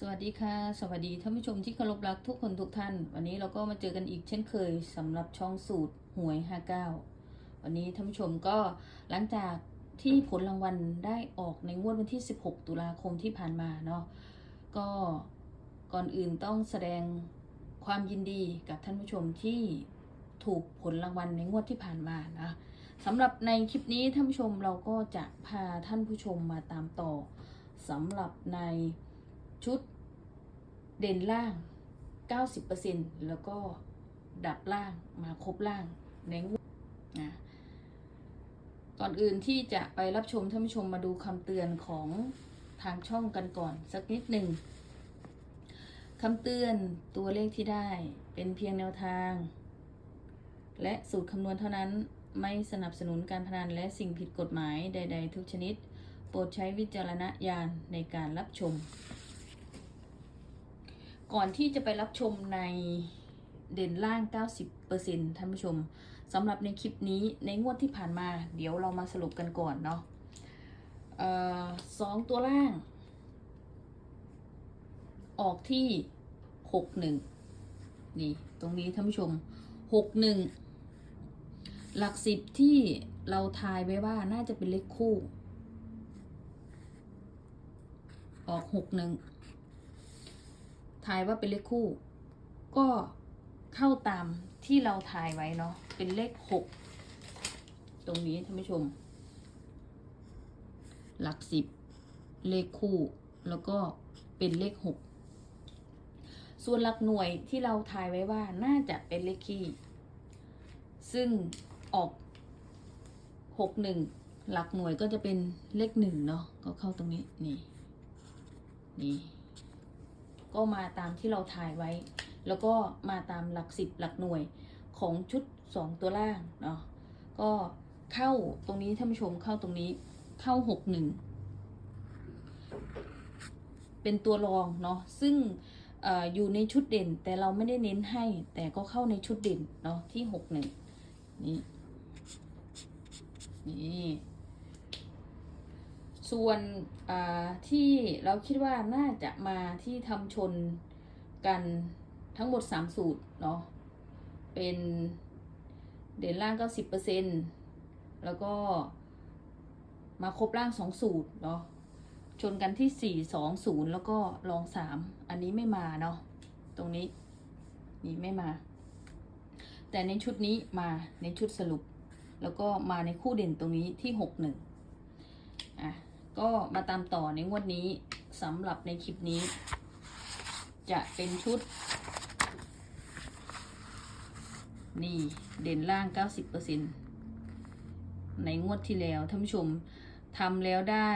สวัสดีค่ะ สวัสดีท่านผู้ชมที่เคารพรักทุกคนทุกท่าน วันนี้เราก็มาเจอกันอีกเช่นเคยสำหรับช่องสูตรหวย 59 วันนี้ท่านผู้ชมก็หลังจากที่ผลรางวัลได้ออกในงวดวันที่ 16 ตุลาคมที่ผ่านมาเนาะก็ก่อนอื่นต้องแสดงความยินดีกับท่านผู้ชมที่ถูกผลรางวัลในงวดที่ผ่านมานะสำหรับในคลิปนี้ท่านผู้ชมเราก็จะพาท่านผู้ชมมาตามต่อสำหรับใน ชุดเด่นล่าง 90%แล้วก็ดับล่างมาครบล่างในงวดนะก่อนอื่นที่จะไปรับชมท่านผู้ชมมาดูคำเตือนของทางช่องกันก่อนสักนิดหนึ่งคำเตือนตัวเลขที่ได้เป็นเพียงแนวทาง และสูตรคำนวณเท่านั้นไม่สนับสนุนการพนันและสิ่งผิดกฎหมายใด ๆ ทุกชนิด โปรดใช้วิจารณญาณในการรับชม ก่อนที่จะไปรับชมในเด่นล่าง 90%ท่านผู้ชมสำหรับในคลิปนี้ในงวดที่ผ่านมา เดี๋ยวเรามาสรุปกันก่อนเนาะเออสองตัวล่าง ออกที่ 61 นี่ ตรงนี้ท่านผู้ชม 61 หลักสิบที่เราทายไว้ว่าน่าจะเป็นเลขคู่ ออกหกหนึ่ง ทายว่าเป็นเลขคู่ ก็เข้าตามที่เราทายไว้เนาะเป็นเลขหกตรงนี้ท่านผู้ชม หลักสิบเลขคู่ แล้วก็เป็นเลขหกส่วนหลักหน่วยที่เราทายไว้ว่าน่าจะเป็นเลขคี่ ซึ่งออกหกหนึ่งหลักหน่วยก็จะเป็นเลขหนึ่งเนาะก็เข้าตรงนี้นี่นี่ ก็มาตามที่เราถ่ายไว้ แล้วก็มาตามหลักสิบหลักหน่วยของชุดสองตัวล่างเนาะก็เข้าตรงนี้ท่านผู้ชมเข้าตรงนี้เข้าหกหนึ่งเป็นตัวรองเนาะซึ่งอออยู่ในชุดเด่นแต่เราไม่ได้เน้นให้ แต่ก็เข้าในชุดเด่นเนาะที่หกหนึ่งนี่นี่ ส่วนที่เราคิดว่าน่าจะมาที่ทำชนกันทั้งหมด 3 สูตรเนาะเป็นเด่นล่าง 90%แล้วก็มาครบล่าง 2 สูตรเนาะชนกันที่ 4 2 0 แล้วก็ลอง 3 อันนี้ไม่มาเนาะตรงนี้นี่ไม่มา แต่ในชุดนี้มาในชุดสรุป แล้วก็มาในคู่เด่นตรงนี้ที่ 6 1อะ ก็มาตามต่อในงวดนี้สำหรับในคลิปนี้ จะเป็นชุด นี่เด่นล่าง 90%ในงวดที่แล้วท่านผู้ชมทำแล้วได้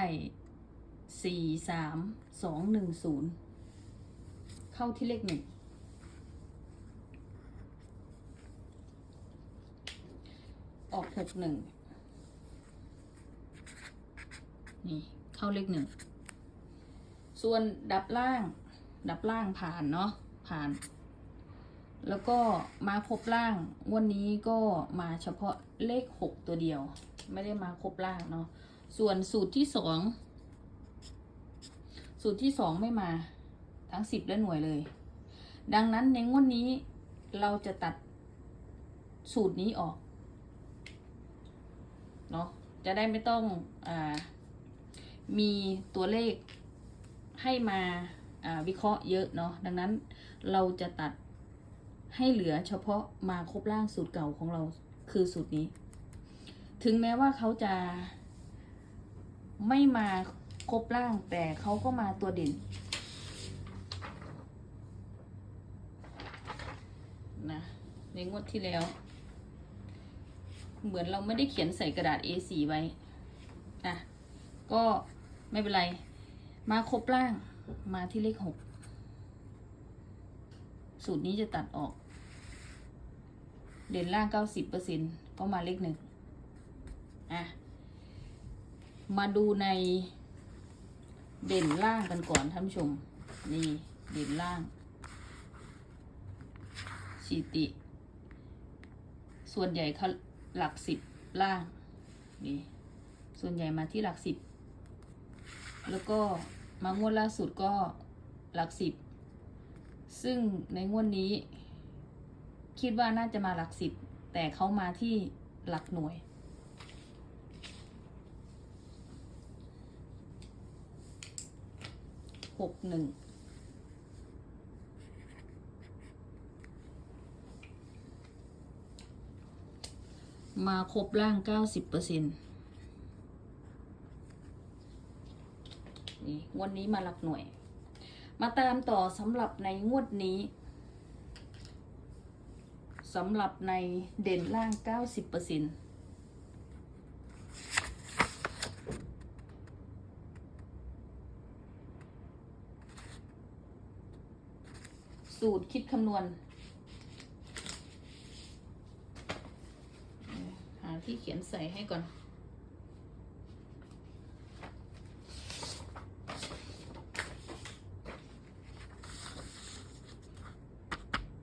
4 3 2 1 0 เข้าที่เลขหนึ่งออกหกหนึ่ง นี่เข้าเลขหนึ่ง ส่วนดับล่าง ดับล่างผ่านเนาะผ่าน แล้วก็มาครบล่างวันนี้ก็มาเฉพาะเลขหกตัวเดียว ไม่ได้มาครบล่างเนาะส่วนสูตรที่สองสูตรที่สองไม่มาทั้งสิบและหน่วยเลย ดังนั้นในงวดนี้เราจะตัดสูตรนี้ออกเนาะจะได้ไม่ต้องอ่า มีตัวเลขให้มาวิเคราะห์เยอะเนาะดังนั้นเราจะตัดให้เหลือเฉพาะมาครบล่างสูตรเก่าของเราคือสูตรนี้ ถึงแม้ว่าเขาจะไม่มาครบล่างแต่เขาก็มาตัวเด่นนะในงวดที่แล้ว เหมือนเราไม่ได้เขียนใส่กระดาษ A4 ไว้อะก็ ไม่เป็นไร มาครบล่าง มาที่เลขหก สูตรนี้จะตัดออก เด่นล่างเก้าสิบเปอร์เซ็นก็มาเลขหนึ่ง อะ มาดูในเด่นล่างกันก่อนท่านผู้ชม นี่ เด่นล่างสีติ ส่วนใหญ่เขาหลักสิบล่าง นี่ ส่วนใหญ่มาที่หลักสิบ แล้วก็มางวดล่าสุดก็หลักสิบ ซึ่งในงวดนี้ คิดว่าน่าจะมาหลักสิบ แต่เขามาที่หลักหน่วย หกหนึ่งมาครบร่างเก้าสิบเปอร์เซ็นต์ นี่งวดนี้มาหลักหน่วย มาตามต่อสำหรับในงวดนี้สำหรับในเด่นล่าง 90%เสูตรคิดคำนวณ หาที่เขียนใส่ให้ก่อน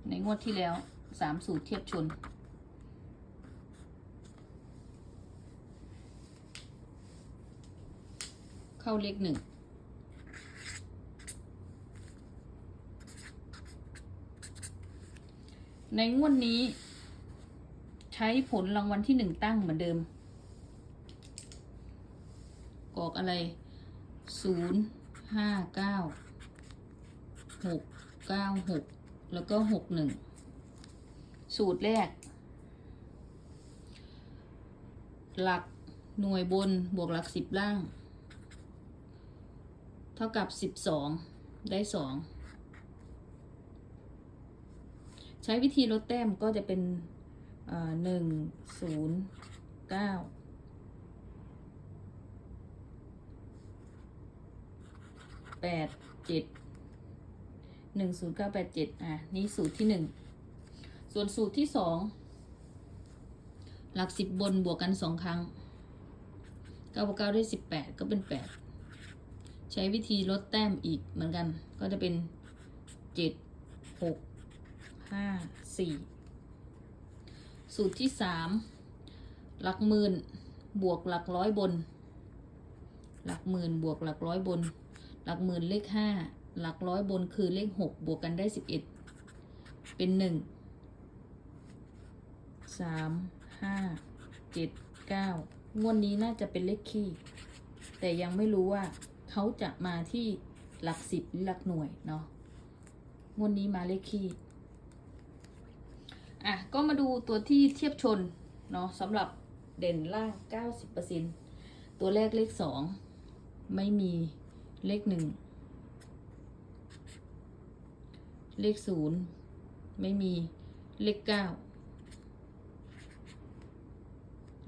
ใน งวดที่แล้วสามสูตรเทียบชน เข้าเลขหนึ่งในงวดนี้ ใช้ผลรางวัลที่หนึ่งตั้งเหมือนเดิม ออกอะไรศูนย์ห้าเก้าหกเก้าหก แล้วก็หกหนึ่งสูตรแรก หลักหน่วยบนบวกหลักสิบล่าง เท่ากับสิบสองได้สองใช้วิธีลดแต้มก็จะเป็นหนึ่งศูนย์เก้าแปดเจ็ด หนึ่งศูนย์เก้าแปดเจ็ดอะนี่สูตรที่หนึ่งส่วนสูตรที่สองหลักสิบบนบวกกันสองครั้งเก้าบวกเก้าได้สิบแปดก็เป็นแปดใช้วิธีลดแต้มอีกเหมือนกัน ก็จะเป็นเจ็ดหกห้าสี่สูตรที่สามหลักหมื่นบวกหลักร้อยบน หลักหมื่นบวกหลักร้อยบน หลักหมื่นเลขห้า หลักร้อยบนคือเลขหกบวกกันได้สิบเอ็ดเป็นหนึ่งสามห้าเจ็ดเก้างวดนี้น่าจะเป็นเลขคี่ แต่ยังไม่รู้ว่าเขาจะมาที่หลักสิบหรือหลักหน่วยเนาะงวดนี้มาเลขคี่อะ ก็มาดูตัวที่เทียบชนเนาะสำหรับเด่นล่าง 90%ตัวแรกเลข 2 ไม่มีเลข 1 เลข0ไม่มีเลข9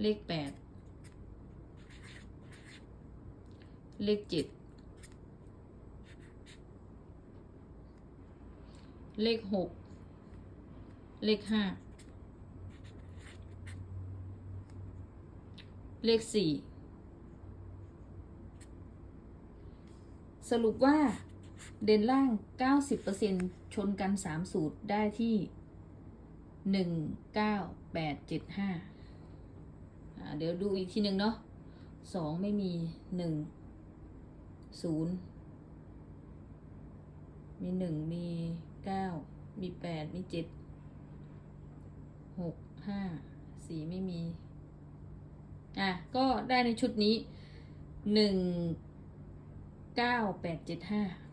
เลข8เลข7เลข6เลขห้าเลขสี่สรุปว่า เด่นล่าง 90%ชนกัน 3 สูตรได้ที่ 19875 เดี๋ยวดูอีกทีหนึ่งเนาะ2 ไม่มี 1 0 มี 1 มี 9 มี 8 มี 7 6 5 4 ไม่มี อะ ก็ได้ในชุดนี้ 1 9 8 7 5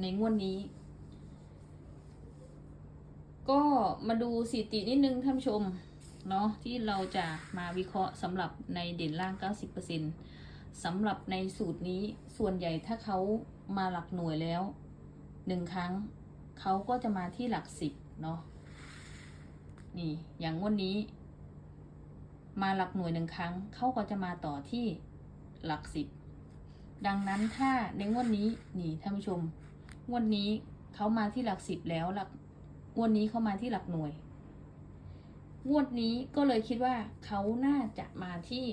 ในงวดนี้ ก็มาดูสถิตินิดนึงท่านชม เนาะที่เราจะมาวิเคราะห์สำหรับในเด่นล่าง 90%สำหรับในสูตรนี้ส่วนใหญ่ถ้าเขามาหลักหน่วยแล้วหนึ่งครั้งเขาก็จะมาที่หลักสิบเนาะนี่อย่างงวดนี้ มาหลักหน่วยหนึ่งครั้งเขาก็จะมาต่อที่หลักสิบดังนั้นถ้าในงวดนี้นี่ท่านผู้ชม งวดนี้เขามาที่หลักสิบแล้วหลักงวดนี้เขามาที่หลักหน่วย งวดนี้ก็เลยคิดว่าเขาน่าจะมาที่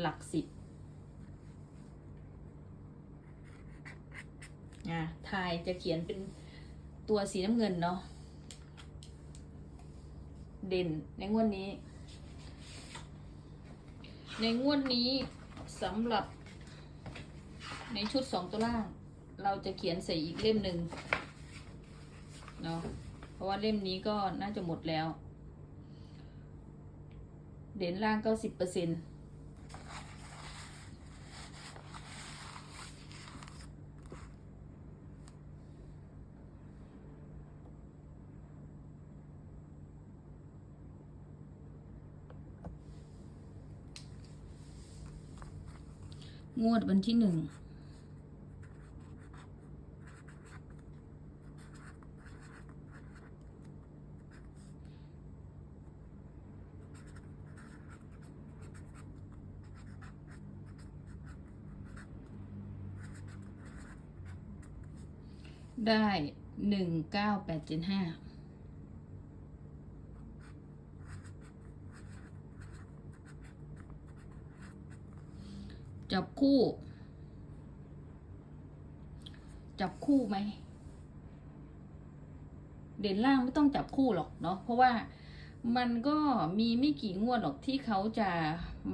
หลักสิบอะทายจะเขียนเป็นตัวสีน้ำเงินเนาะ เด่นในงวดนี้ ในงวดนี้สำหรับในชุดสองตัวล่าง เราจะเขียนใส่อีกเล่มหนึ่งเนาะเพราะว่าเล่มนี้ก็น่าจะหมดแล้ว เด่นล่างก็สิบเปอร์เซ็นต์งวดวันที่หนึ่ง ได้หนึ่งเก้าแปดเจ็ดห้าจับคู่ จับคู่ไหม เด่นล่างไม่ต้องจับคู่หรอกเนาะเพราะว่ามันก็มีไม่กี่งวดหรอกที่เขาจะ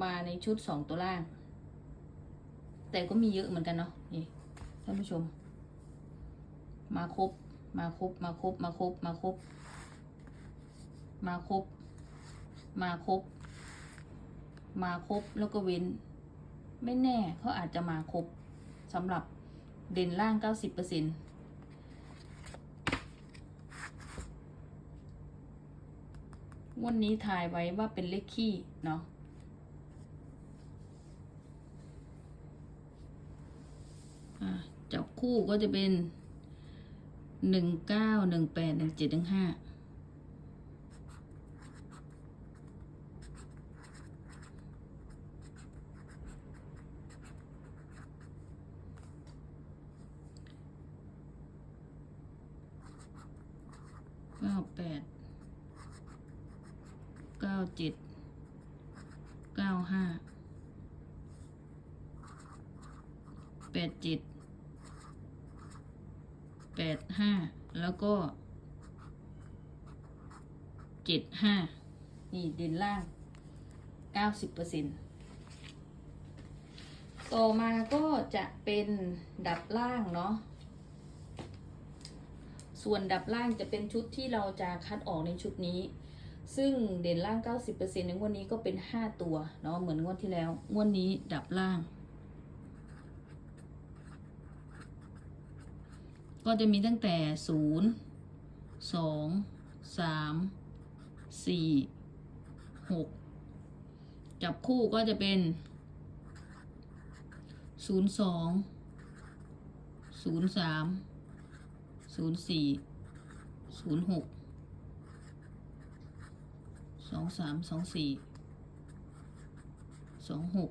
มาในชุดสองตัวล่าง แต่ก็มีเยอะเหมือนกันเนาะนี่ท่านผู้ชม มาครบมาครบมาครบมาครบมาครบมาครบมาครบมาครบแล้วก็เว้น ไม่แน่เขาอาจจะมาครบสำหรับเด่นล่าง 90%วันนี้ถ่ายไว้ว่าเป็นเลขขี้เนาะอะจับคู่ก็จะเป็น หนึ่งเก้าหนึ่งแปดหนึ่งเจ็ดหนึ่งห้าเก้าแปดเก้าเจ็ดเก้าห้าแปดเจ็ด แปดห้าแล้วก็เจ็ดห้านี่เด่นล่างเก้าสิบเปอร์เซ็นต์ต่อมาก็จะเป็นดับล่างเนาะ ส่วนดับล่างจะเป็นชุดที่เราจะคัดออกในชุดนี้ ซึ่งเด่นล่าง 90%ในงวดนี้ก็เป็น 5 ตัวเนาะ เหมือนงวดที่แล้ว งวดนี้ดับล่าง ก็จะมีตั้งแต่ศูนย์สองสามสี่หกจับคู่ก็จะเป็นศูนย์สองศูนย์สามศูนย์สี่ศูนย์หกสองสามสองสี่สองหก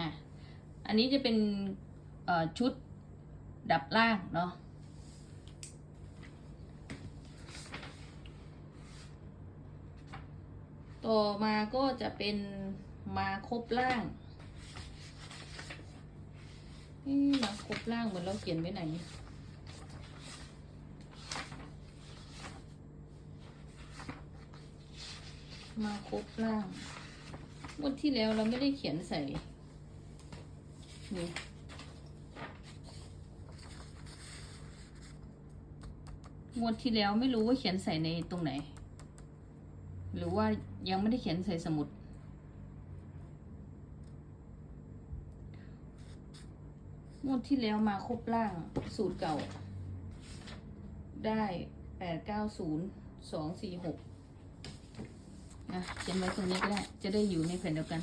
นะ อันนี้จะเป็นชุดดับล่างเนาะต่อมาก็จะเป็นมาครบล่างมาครบล่างเหมือนเราเขียนไว้ไหน มาครบล่างวันที่แล้วเราไม่ได้เขียนใส่ นี่งวดที่แล้วไม่รู้ว่าเขียนใส่ในตรงไหน หรือว่ายังไม่ได้เขียนใส่สมุด งวดที่แล้วมาครบล่างสูตรเก่า ได้แปดเก้าศูนย์สองสี่หกนะเขียนไว้ตรงนี้ก็ได้ จะได้อยู่ในแผ่นเดียวกัน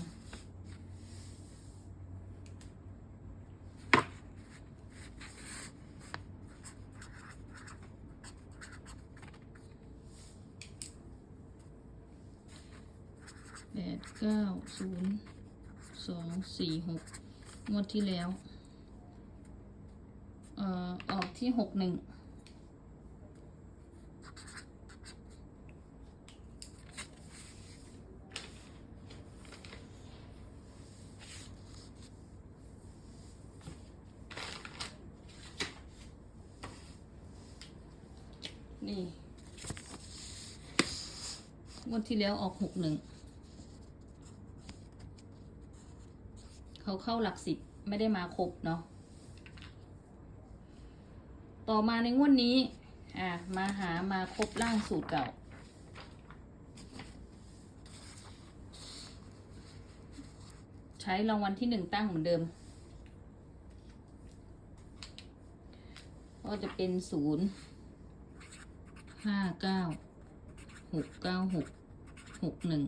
แปดเก้าศูนย์สองสี่หกงวดที่แล้วเอ่อออกที่หกหนึ่งนี่งวดที่แล้วออกหกหนึ่ง เขาเข้าหลักสิบไม่ได้มาครบเนาะ ต่อมาในงวดนี้ อะ มาหามาครบร่างสูตรเก่า ใช้รางวัลที่หนึ่งตั้งเหมือนเดิม ก็จะเป็นศูนย์ห้าเก้าหกเก้าหกหกหนึ่ง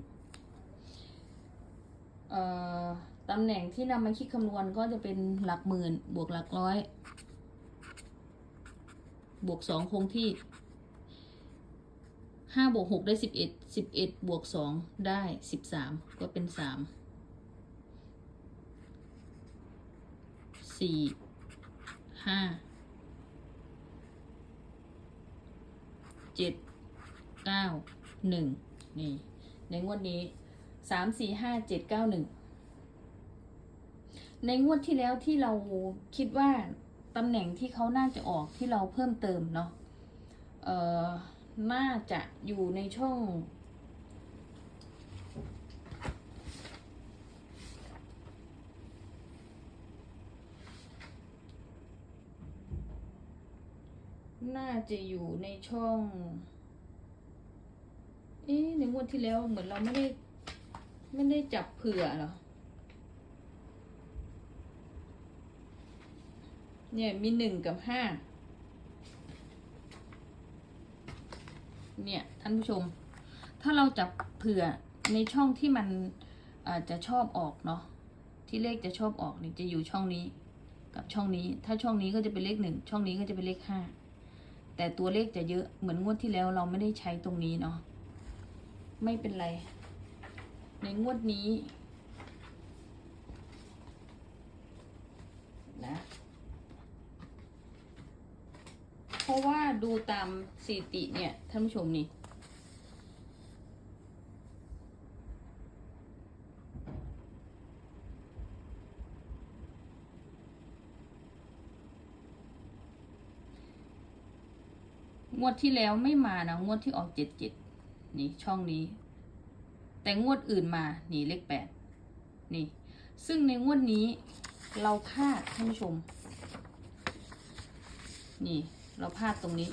เอ่อ ตำแหน่งที่นำมาคิดคำนวณก็จะเป็นหลักหมื่น บวกหลักร้อย บวกสองคงที่ห้าบวกหกได้สิบเอ็ดสิบเอ็ดบวกสองได้สิบสามก็เป็นสามสี่ห้าเจ็ดเก้าหนึ่งนี่ ในงวดนี้สามสี่ห้าเจ็ดเก้าหนึ่ง ในงวดที่แล้วที่เราคิดว่าตำแหน่งที่เขาน่าจะออกที่เราเพิ่มเติมเนาะเอ่อน่าจะอยู่ในช่อง น่าจะอยู่ในช่อง เอ๊ะในงวดที่แล้วเหมือนเราไม่ได้ ไม่ได้จับเผื่อเหรอ เนี่ยมีหนึ่งกับห้าเนี่ยท่านผู้ชม ถ้าเราจับเผื่อในช่องที่มันอาจจะชอบออกเนาะที่เลขจะชอบออกนี่จะอยู่ช่องนี้กับช่องนี้ ถ้าช่องนี้ก็จะเป็นเลขหนึ่งช่องนี้ก็จะเป็นเลขห้าแต่ตัวเลขจะเยอะเหมือนงวดที่แล้วเราไม่ได้ใช้ตรงนี้เนาะไม่เป็นไร ในงวดนี้ นะ เพ ราะว่าดูตามสถิติเนี่ยท่านผู้ชมนี่ งวดที่แล้วไม่มานะ งวดที่ออกเจ็ดเจ็ดนี่ช่องนี้ แต่งวดอื่นมานี่เลขแปดนี่ ซึ่งในงวดนี้เราพลาดท่านผู้ชม นี่ เราพลาดตรงนี้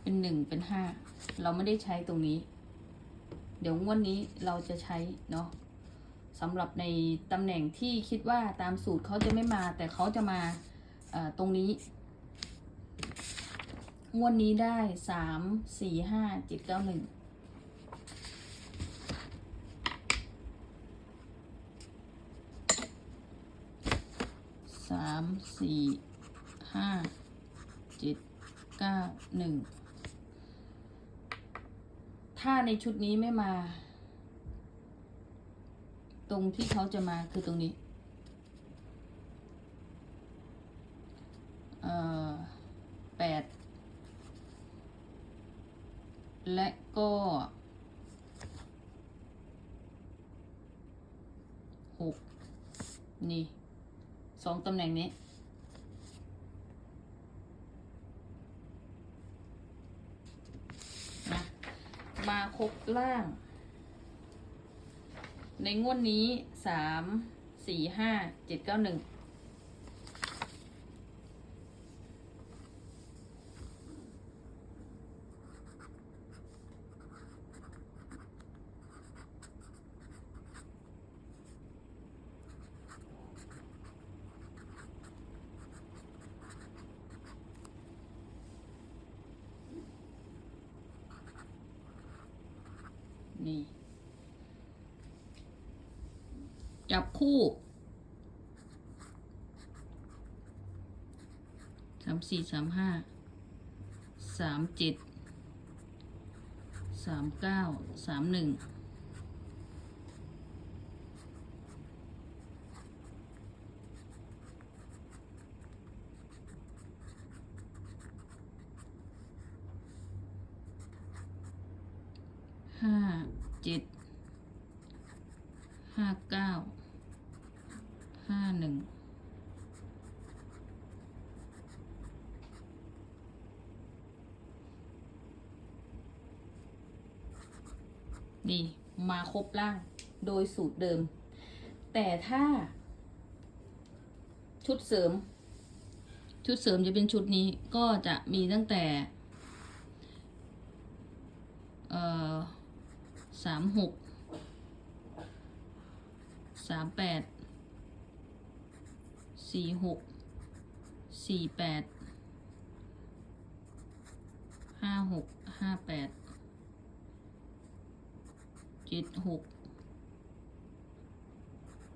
เป็นหนึ่งเป็นห้าเราไม่ได้ใช้ตรงนี้ เดี๋ยวงวดนี้เราจะใช้เนาะสำหรับในตำแหน่งที่คิดว่าตามสูตรเขาจะไม่มา แต่เขาจะมาตรงนี้งวดนี้ได้สามสี่ห้าเจ็ดเก้าหนึ่ง สามสี่ห้าเจ็ดเก้าหนึ่งถ้าในชุดนี้ไม่มา ตรงที่เขาจะมาคือตรงนี้เอ่อแปดและก็หกนี่ สองตำแหน่งนี้นะมาครบล่าง ในงวดนี้สามสี่ห้าเจ็ดเก้าหนึ่ง นี่ จับคู่ สี่สามห้าสามเจ็ดสามเก้าสามหนึ่งห้าเจ็ดห้าเก้าห้าหนึ่ง นี่มาครบร่างโดยสูตรเดิม แต่ถ้า ชุดเสริม ชุดเสริมจะเป็นชุดนี้ก็จะมีตั้งแต่สามหกสามแปดสี่หกสี่แปดห้าหกห้าแปด เจ็ดหก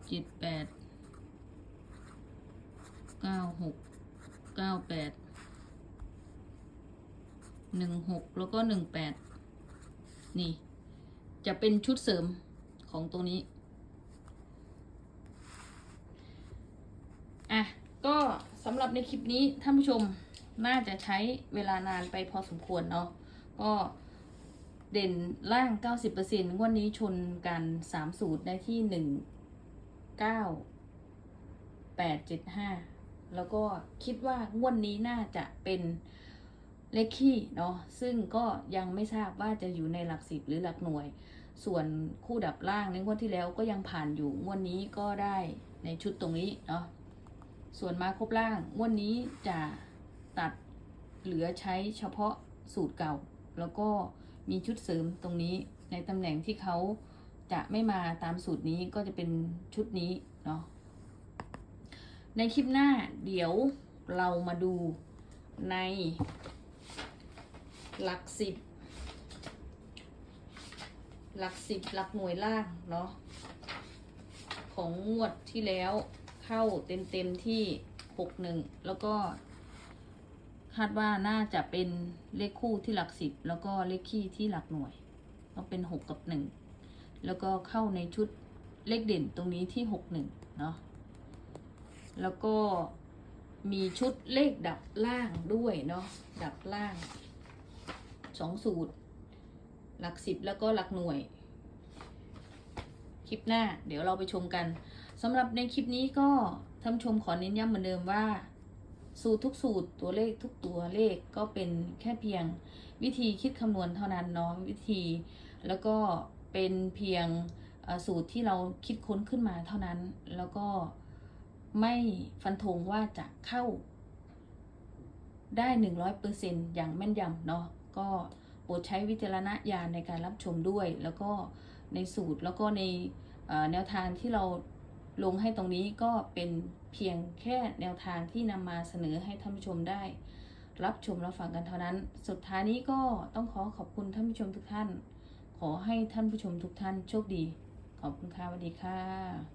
เจ็ดแปดเก้าหกเก้าแปดหนึ่งหกแล้วก็หนึ่งแปดนี่ จะเป็นชุดเสริมของตัวนี้ อะ ก็สำหรับในคลิปนี้ท่านผู้ชมน่าจะใช้เวลานานไปพอสมควรเนาะก็ เด่นล่าง 90%งวันนี้ชนกัน 3 สูตรได้ที่ 1 9 8 7 5 แล้วก็คิดว่างวดนนี้น่าจะเป็นเลขคี่เนาะซึ่งก็ยังไม่ทราบว่าจะอยู่ในหลักสิบหรือหลักหน่วย ส่วนคู่ดับล่างในงวดที่แล้วก็ยังผ่านอยู่งวดนนี้ก็ได้ในชุดตรงนี้เนาะส่วนมาครบล่างงวดนนี้จะตัดเหลือใช้เฉพาะสูตรเก่า แล้วก็ มีชุดเสริมตรงนี้ในตำแหน่งที่เขาจะไม่มาตามสูตรนี้ก็จะเป็นชุดนี้เนาะในคลิปหน้าเดี๋ยวเรามาดูในหลักสิบหลักสิบหลักหน่วยล่างเนาะของงวดที่แล้วเข้าเต็มเต็มๆที่หกหนึ่งแล้วก็ คาดว่าน่าจะเป็นเลขคู่ที่หลักสิบแล้วก็เลขคี่ที่หลักหน่วยก็เป็นหกกับหนึ่งแล้วก็เข้าในชุดเลขเด่นตรงนี้ที่หกหนึ่งเนาะแล้วก็มีชุดเลขดับล่างด้วยเนาะดับล่างสองสูตร หลักสิบแล้วก็หลักหน่วย คลิปหน้าเดี๋ยวเราไปชมกันสำหรับในคลิปนี้ก็ท่านชมขอเน้นย้ำเหมือนเดิมว่า สูตรทุกสูตรตัวเลขทุกตัวเลขก็เป็นแค่เพียงวิธีคิดคำนวณเท่านั้นเนาะวิธี แล้วก็เป็นเพียงสูตรที่เราคิดค้นขึ้นมาเท่านั้น แล้วก็ไม่ฟันธงว่าจะเข้าได้หนึ่งร้อยเปอร์เซ็นอย่างแม่นยำเนาะก็โปรดใช้วิจารณญาณในการรับชมด้วย แล้วก็ในสูตรแล้วก็ในแนวทางที่เราลงให้ตรงนี้ก็เป็น เพียงแค่แนวทางที่นำมาเสนอให้ท่านผู้ชมได้ รับชมรับฟังกันเท่านั้น สุดท้ายนี้ก็ต้องขอขอบคุณท่านผู้ชมทุกท่าน ขอให้ท่านผู้ชมทุกท่านโชคดี ขอบคุณค่ะสวัสดีค่ะ